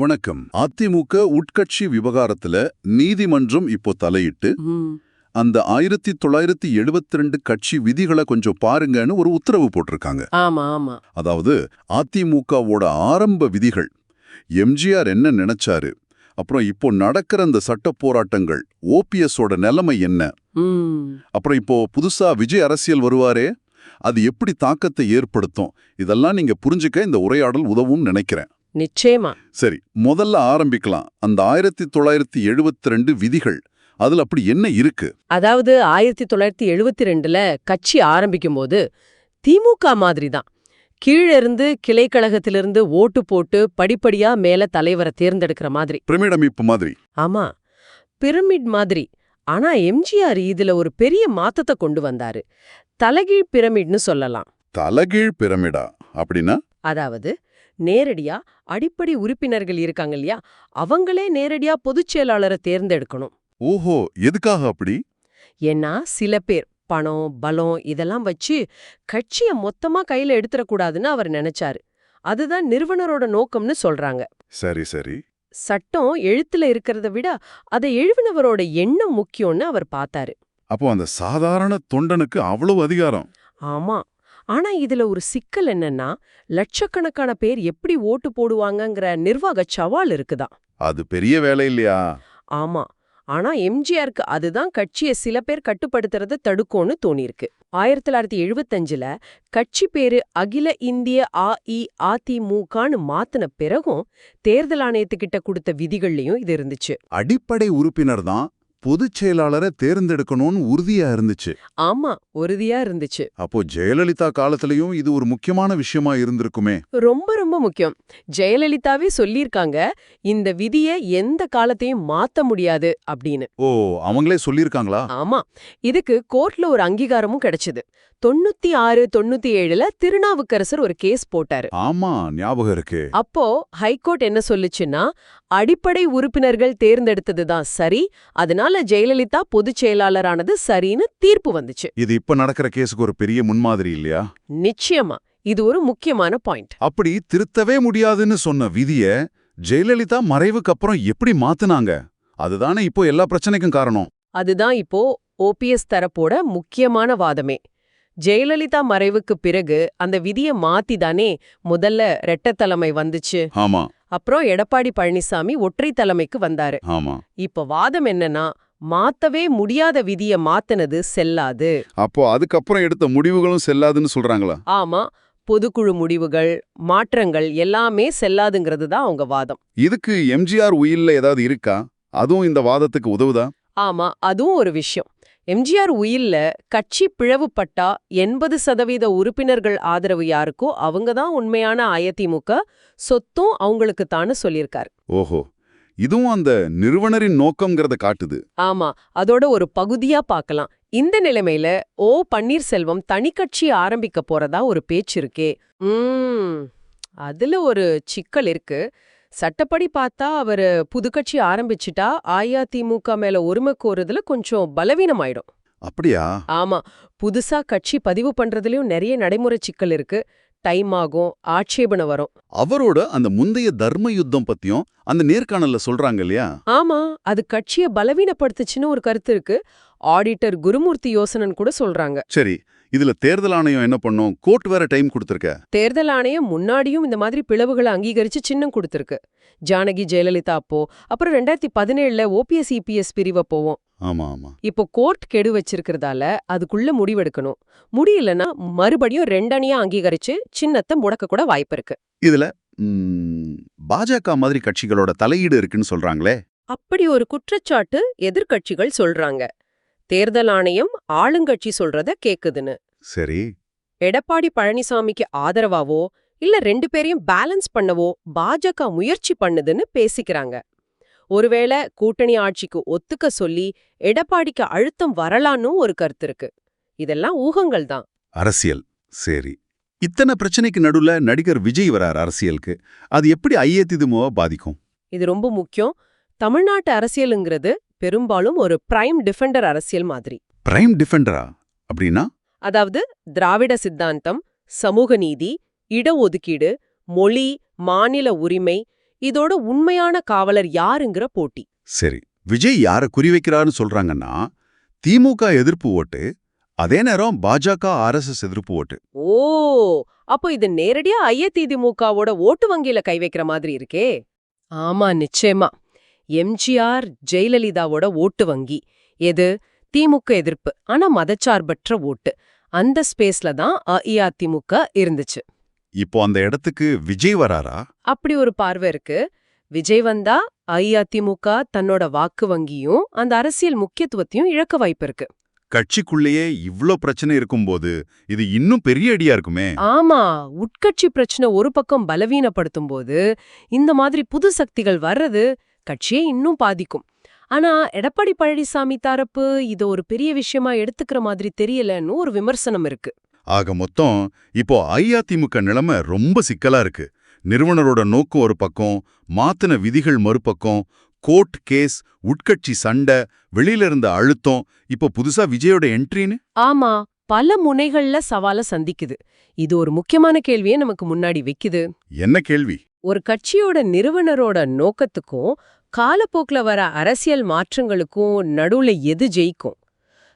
வணக்கம். அதிமுக உட்கட்சி விவகாரத்துல நீதிமன்றம் இப்போ தலையிட்டு அந்த ஆயிரத்தி தொள்ளாயிரத்தி எழுபத்தி ரெண்டு கட்சி விதிகளை கொஞ்சம் பாருங்கன்னு ஒரு உத்தரவு போட்டிருக்காங்க. அதாவது அதிமுகவோட ஆரம்ப விதிகள். எம்ஜிஆர் என்ன நினைச்சாரு? அப்புறம் இப்போ நடக்கிற அந்த சட்ட போராட்டங்கள் ஓபிஎஸோட நிலைமை என்ன? அப்புறம் இப்போ புதுசா விஜய் அரசியல் வருவாரே? அது எப்படி தாக்கத்தை ஏற்படுத்தும்? இதெல்லாம் நீங்க புரிஞ்சுக்க இந்த உரையாடல் உதவும் நினைக்கிறேன். நிச்சயமா. சரி முதல்ல ஆரம்பிக்கலாம். அந்த ஆயிரத்தி தொள்ளாயிரத்தி எழுபத்தி ரெண்டு விதிகள் அதுல அப்படி என்ன இருக்கு? அதாவது ஆயிரத்தி தொள்ளாயிரத்தி எழுவத்தி ரெண்டுல கட்சி ஆரம்பிக்கும் போது திமுக மாதிரி தான் கீழே இருந்து கிளைக்கழகத்திலிருந்து ஓட்டு போட்டு படிப்படியா மேல தலைவரை தேர்ந்தெடுக்கிற மாதிரி. பிரமிட் அமைப்பு மாதிரி. ஆமா. பிரமிட் மாதிரி. ஆனா எம்ஜிஆர் இதுல ஒரு பெரிய மாத்தத்தை கொண்டு வந்தாரு. தலைகீழ் பிரமிட்னு சொல்லலாம். தலைகீழ் பிரமிடா அப்படின்னா? அதாவது நேரடியா அடிப்படை உறுப்பினர்கள் இருக்காங்க இல்லையா? அவங்களே நேரடியா பொதுச் செயலாளரை தேர்ந்தெடுக்கணும். ஓஹோ! எதுக்காக அப்படி? ஏன்னா சில பேர் பணம் பலம் இதெல்லாம் வச்சு கட்சிய மொத்தமா கையில எடுத்துடக்கூடாதுன்னு அவர் நினைச்சாரு. அதுதான் நிறுவனரோட நோக்கம்னு சொல்றாங்க. சரி சரி. சட்டம் எழுத்துல இருக்கிறத விட அதை எழுவினவரோட எண்ணம் முக்கியம்னு அவர் பார்த்தாரு. அப்போ அந்த சாதாரண தொண்டனுக்கு அவ்வளவு அதிகாரம்? ஆமா. ஆனா இதுல ஒரு சிக்கல் என்னன்னா லட்சக்கணக்கான பேர் எப்படி ஓட்டு போடுவாங்கங்கிற நிர்வாக சவால் இருக்குதா? அது பெரிய வேலை இல்லையா? ஆமா. ஆனா எம்ஜிஆருக்கு அதுதான் கட்சியை சில பேர் கட்டுப்படுத்துறத தடுக்கும்னு தோணியிருக்கு. ஆயிரத்தி தொள்ளாயிரத்தி எழுபத்தஞ்சுல கட்சி பேரு அகில இந்திய அ இ அதிமுகன்னு மாத்தின பிறகும் தேர்தல் ஆணையத்துக்கிட்ட கொடுத்த விதிகள்லயும் இது இருந்துச்சு. அடிப்படை உறுப்பினர் தான் பொதுச் செயலாளரை தேர்ந்தெடுக்கணும்னு உறுதியா இருந்துச்சு. ஆமா உறுதியா இருந்துச்சு. அப்போ ஜெயலலிதா காலத்திலயும் இது ஒரு முக்கியமான விஷயமா இருந்திருக்குமே. ரொம்ப ரொம்ப முக்கியம். ஜெயலலிதாவே சொல்லியிருக்காங்க இந்த விதிய எந்த காலத்தையும் மாத்த முடியாது அப்படின்னு. ஓ அவங்களே சொல்லியிருக்காங்களா? ஆமா இதுக்கு கோர்ட்ல ஒரு அங்கீகாரமும் கிடைச்சது. தொண்ணூத்தி ஆறு தொண்ணூத்தி ஏழுல திருநாவுக்கரசர் ஒரு கேஸ் போட்டாரு. ஆமா ஞாபகம் இருக்கு. அப்போ ஹைகோர்ட் என்ன சொல்லுச்சுன்னா அடிப்படை உறுப்பினர்கள் தேர்ந்தெடுத்ததுதான் சரி அதனால ஜெயலலிதா பொதுச் செயலாளரானது சரின்னு தீர்ப்பு வந்துச்சு. இது இப்ப நடக்கிற கேஸுக்கு ஒரு பெரிய முன்மாதிரி இல்லையா? நிச்சயமா. இது ஒரு முக்கியமான பாயிண்ட். அப்படி திருத்தவே முடியாதுன்னு சொன்ன விதிய ஜெயலலிதா மறைவுக்கு அப்புறம் எப்படி மாத்துனாங்க? அதுதானே இப்போ எல்லா பிரச்சனைக்கும் காரணம். அதுதான் இப்போ ஓபிஎஸ் தரப்போட முக்கியமான வாதமே. ஜெயலலிதா மறைவுக்கு பிறகு அந்த விதிய மாத்தி தானே முதல்ல ரெட்டத் தலைமை வந்துச்சு. ஆமா. அப்புறம் எடப்பாடி பழனிசாமி ஒற்றை தலைமைக்கு வந்தாரு. ஆமா. இப்ப வாதம் என்னன்னா மாத்தவே முடியாத விதிய மாத்துனது செல்லாது. அப்போ அதுக்கப்புறம் எடுத்த முடிவுகளும் செல்லாதுன்னு சொல்றாங்களா? ஆமா. பொதுக்குழு முடிவுகள் மாற்றங்கள் எல்லாமே செல்லாதுங்கிறது தான் அவங்க வாதம். இதுக்கு எம்ஜிஆர் உயில்ல ஏதாவது இருக்கா? அதுவும் இந்த வாதத்துக்கு உதவுதா? ஆமா. அதுவும் ஒரு விஷயம். எம்ஜிஆர் உயில்ல கட்சி பிளவுபட்டா எண்பது சதவீத உறுப்பினர்கள் ஆதரவு யாருக்கோ அவங்க தான் உண்மையான அதிமுக சொத்தும் அவங்களுக்கு தானு சொல்லியிருக்காரு. ஓஹோ. இதுவும் அந்த நிறுவனரின் நோக்கம்ங்கிறத காட்டுது. ஆமா. அதோட ஒரு பகுதியா பார்க்கலாம் இந்த நிலைமையில ஓ. பன்னீர்செல்வம் தனிக்கட்சி ஆரம்பிக்க போறதா ஒரு பேச்சு இருக்கே. உம் அதுல ஒரு சிக்கல் இருக்கு. சட்டப்படி பார்த்தா அவரு புதுக்கட்சி ஆரம்பிச்சிட்டா அஇஅதிமுக மேல உரிமை கோருதுல கொஞ்சம் பலவீனமாயிடும். அப்படியா? ஆமா. புதுசா கட்சி பதிவு பண்றதுலயும் நிறைய நடைமுறை சிக்கல் இருக்கு. டைம் ஆகும் ஆட்சேபனை வரும். அவரோட அந்த முந்தைய தர்ம யுத்தம் பத்தியும் அந்த நேர்காணல்ல சொல்றாங்க இல்லையா? ஆமா. அது கட்சிய பலவீனப்படுத்துச்சுன்னு ஒரு கருத்து இருக்கு. ஆடிட்டர் குருமூர்த்தி யோசனன் கூட சொல்றாங்க. சரி. இதுல தேர்தல் ஆணையம் என்ன பண்ணும்? கோர்ட் வேற டைம் கொடுத்திருக்க. தேர்தல் ஆணையம் முன்னாடியும் இந்த மாதிரி பிளவுகளை அங்கீகரிச்சு சின்னம் கொடுத்திருக்கு. ஜானகி ஜெயலலிதா அப்போ அப்புறம் ரெண்டாயிரத்தி பதினேழுல ஓபிஎஸ் இபிஎஸ் பிரிவை போவோம். ஆமா ஆமா. இப்போ கோர்ட் கெடு வச்சிருக்கிறதால அதுக்குள்ள முடிவெடுக்கணும். முடியலன்னா மறுபடியும் ரெண்டணியா அங்கீகரிச்சு சின்னத்தை முடக்க கூட வாய்ப்பு இருக்கு. இதுல பாஜக மாதிரி கட்சிகளோட தலையீடு இருக்குன்னு சொல்றாங்களே? அப்படி ஒரு குற்றச்சாட்டு எதிர்க்கட்சிகள் சொல்றாங்க. தேர்தல் ஆணையம் ஆளுங்கட்சி சொல்றத கேக்குதுன்னு. சரி. எடப்பாடி பழனிசாமிக்கு ஆதரவாவோ இல்ல ரெண்டு பேரையும் பேலன்ஸ் பண்ணவோ பாஜக முயற்சி பண்ணுதுன்னு பேசிக்கிறாங்க. ஒருவேளை கூட்டணி ஆட்சிக்கு ஒத்துக்க சொல்லி எடப்பாடிக்கு அழுத்தம் வரலான்னு ஒரு கருத்து இருக்கு. இதெல்லாம் ஊகங்கள் தான். அரசியல். சரி. இத்தனை பிரச்சனைக்கு நடுவுல நடிகர் விஜய் வரார் அரசியலுக்கு. அது எப்படி ஐஏதிமுக பாதிக்கும். இது ரொம்ப முக்கியம். தமிழ்நாட்டு அரசியலுங்கிறது பெரும்பாலும் ஒரு பிரைம் டிஃபெண்டர் அரசியல் மாதிரி. பிரைம் டிஃபெண்டரா அப்படின்னா? அதாவது திராவிட சித்தாந்தம் சமூக நீதி இடஒதுக்கீடு மொழி மாநில உரிமை இதோட உண்மையான காவலர் யாருங்கிற போட்டி. சரி விஜய் யார குறிவைக்கிறாருன்னு சொல்றாங்கன்னா திமுக எதிர்ப்பு ஓட்டு அதே நேரம் பாஜக ஆர்எஸ்எஸ் எதிர்ப்பு ஓட்டு. ஓ அப்போ இது நேரடியா ஐயதிமுகவோட ஓட்டு வங்கியில கை வைக்கிற மாதிரி இருக்கே. ஆமா நிச்சயமா. எம்ஜிஆர் ஜெயலலிதாவோட ஓட்டு வங்கி. எது? திமுக எதிர்ப்பு ஆனா மதச்சார்பற்ற ஓட்டு. அந்த ஸ்பேஸ்ல தான் அஇஅதிமுக இருந்துச்சு. இப்போ அந்த இடத்துக்கு விஜய் வராரா? அப்படி ஒரு பார்வை இருக்கு. விஜய் வந்தா அஇஅதிமுக தன்னோட வாக்கு வங்கியும் அந்த அரசியல் முக்கியத்துவத்தையும் இழக்க வாய்ப்பு இருக்கு. கட்சிக்குள்ளேயே இவ்ளோ பிரச்சனை இருக்கும்போது இது இன்னும் பெரிய அடியா இருக்குமே? ஆமா உட்கட்சி பிரச்சனை ஒரு பக்கம் பலவீனப்படுத்தும் போது இந்த மாதிரி புது சக்திகள் வர்றது கட்சியை இன்னும் பாதிக்கும். ஆனா எடப்பாடி பழனிசாமி தரப்பு இத ஒரு பெரிய விஷயமா எடுத்துக்கிற மாதிரி தெரியலன்னு ஒரு விமர்சனம் இருக்கு. ஆக மொத்தம் இப்போ அஇஅதிமுக நிலைமை ரொம்ப சிக்கலா இருக்கு. நிறுவனரோட நோக்கம் ஒரு பக்கம் மாத்தின விதிகள் மறுபக்கம் கோர்ட் கேஸ் உட்கட்சி சண்டை வெளியில இருந்த அழுத்தம் இப்போ புதுசா விஜயோட என்ட்ரின்னு? ஆமா பல முனைகள்ல சவால சந்திக்குது. இது ஒரு முக்கியமான கேள்வியை நமக்கு முன்னாடி வைக்குது. என்ன கேள்வி? ஒரு கட்சியோட நிறுவனரோட நோக்கத்துக்கும் காலப்போக்குல வர அரசியல் மாற்றங்களுக்கும் நடுவுல எது ஜெயிக்கும்?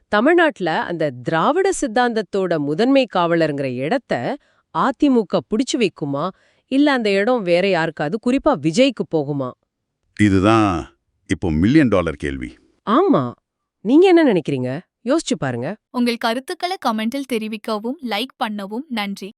தமிழ்நாட்டுல அந்த திராவிட சித்தாந்தத்தோட முதன்மை காவலருங்கிற இடத்த அதிமுக புடிச்சு வைக்குமா? இல்ல அந்த இடம் வேற யாருக்காவது குறிப்பா விஜய்க்கு போகுமா? இதுதான் இப்போ மில்லியன் டாலர் கேள்வி. ஆமா. நீங்க என்ன நினைக்கிறீங்க? யோசிச்சு பாருங்க. உங்கள் கருத்துக்களை கமெண்டில் தெரிவிக்கவும் லைக் பண்ணவும் நன்றி.